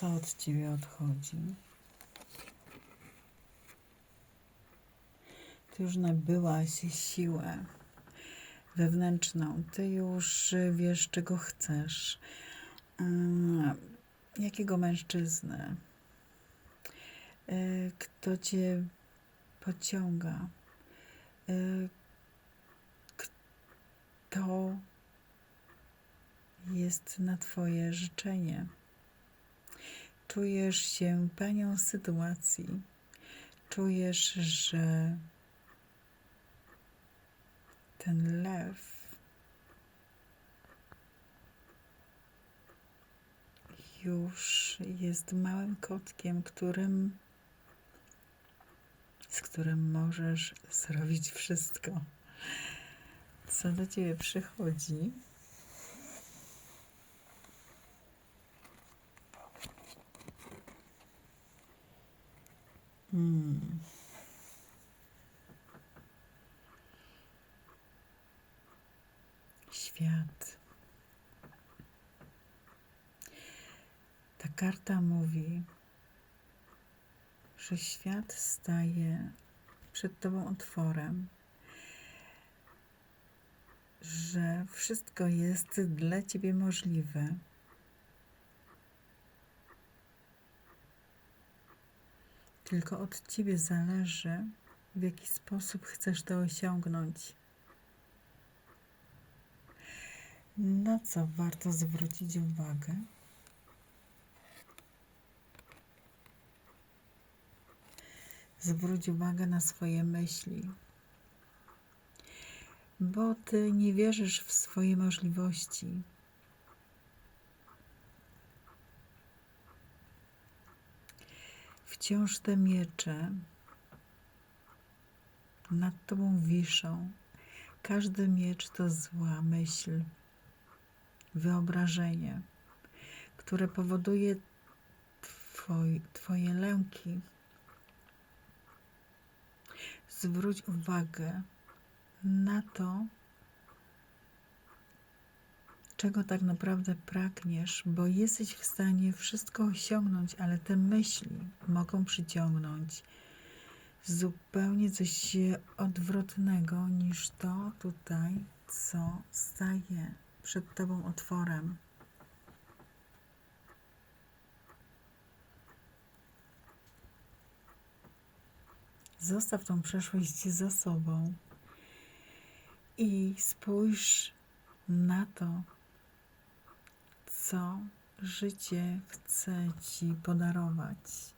Co od ciebie odchodzi? Ty już nabyłaś siłę wewnętrzną. Ty już wiesz, czego chcesz. Mm, Jakiego mężczyznę? Y, Kto cię pociąga? Y, Kto jest na Twoje życzenie? Czujesz się panią sytuacji. Czujesz, że ten lew już jest małym kotkiem, którym z którym możesz zrobić wszystko, co do ciebie przychodzi. Hmm. Świat. Ta karta mówi, że świat staje przed Tobą otworem, że wszystko jest dla Ciebie możliwe. Tylko od Ciebie zależy, w jaki sposób chcesz to osiągnąć. Na co warto zwrócić uwagę? Zwróć uwagę na swoje myśli, bo ty nie wierzysz w swoje możliwości. Wciąż te miecze nad tobą wiszą. Każdy miecz to zła myśl, wyobrażenie, które powoduje twoj, Twoje lęki. Zwróć uwagę na to, czego tak naprawdę pragniesz, bo jesteś w stanie wszystko osiągnąć, ale te myśli mogą przyciągnąć zupełnie coś odwrotnego niż to tutaj, co staje przed Tobą otworem. Zostaw tą przeszłość za sobą i spójrz na to, co życie chce Ci podarować.